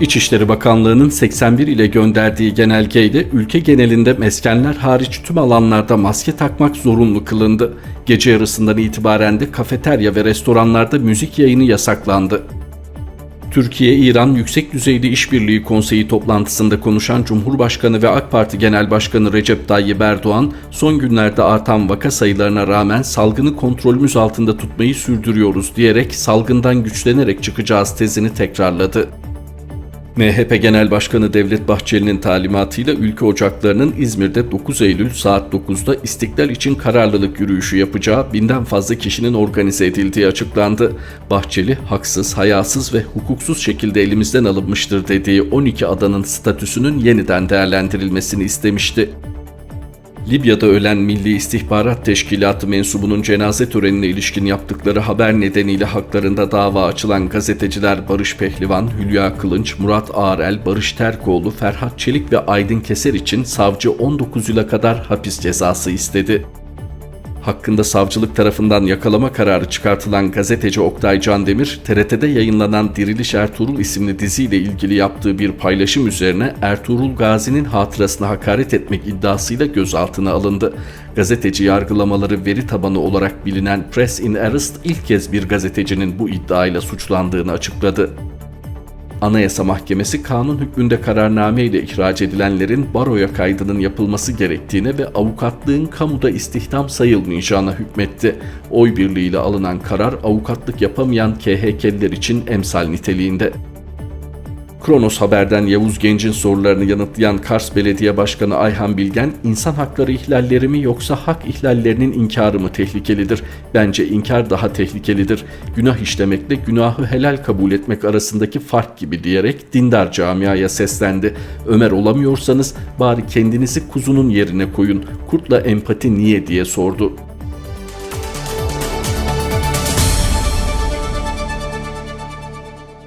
İçişleri Bakanlığı'nın 81 ile gönderdiği genelgeyle ülke genelinde meskenler hariç tüm alanlarda maske takmak zorunlu kılındı. Gece yarısından itibaren de kafeterya ve restoranlarda müzik yayını yasaklandı. Türkiye-İran Yüksek Düzeyli İşbirliği Konseyi toplantısında konuşan Cumhurbaşkanı ve AK Parti Genel Başkanı Recep Tayyip Erdoğan, son günlerde artan vaka sayılarına rağmen salgını kontrolümüz altında tutmayı sürdürüyoruz diyerek salgından güçlenerek çıkacağız tezini tekrarladı. MHP Genel Başkanı Devlet Bahçeli'nin talimatıyla ülke ocaklarının İzmir'de 9 Eylül saat 9'da İstiklal için kararlılık yürüyüşü yapacağı binden fazla kişinin organize edildiği açıklandı. Bahçeli, haksız, hayasız ve hukuksuz şekilde elimizden alınmıştır dediği 12 adanın statüsünün yeniden değerlendirilmesini istemişti. Libya'da ölen Milli İstihbarat Teşkilatı mensubunun cenaze törenine ilişkin yaptıkları haber nedeniyle haklarında dava açılan gazeteciler Barış Pehlivan, Hülya Kılınç, Murat Ağrel, Barış Terkoğlu, Ferhat Çelik ve Aydın Keser için savcı 19 yıla kadar hapis cezası istedi. Hakkında savcılık tarafından yakalama kararı çıkartılan gazeteci Oktay Candemir, TRT'de yayınlanan Diriliş Ertuğrul isimli diziyle ilgili yaptığı bir paylaşım üzerine Ertuğrul Gazi'nin hatırasına hakaret etmek iddiasıyla gözaltına alındı. Gazeteci yargılamaları veri tabanı olarak bilinen Press in Arrest ilk kez bir gazetecinin bu iddiayla suçlandığını açıkladı. Anayasa Mahkemesi kanun hükmünde kararname ile ihraç edilenlerin baroya kaydının yapılması gerektiğine ve avukatlığın kamuda istihdam sayılmayacağına hükmetti. Oy birliğiyle alınan karar avukatlık yapamayan KHK'liler için emsal niteliğinde. Kronos Haber'den Yavuz Genç'in sorularını yanıtlayan Kars Belediye Başkanı Ayhan Bilgen, insan hakları ihlalleri mi yoksa hak ihlallerinin inkarı mı tehlikelidir? Bence inkar daha tehlikelidir. Günah işlemekle günahı helal kabul etmek arasındaki fark gibi diyerek dindar camiaya seslendi. Ömer olamıyorsanız bari kendinizi kuzunun yerine koyun. Kurtla empati niye diye sordu.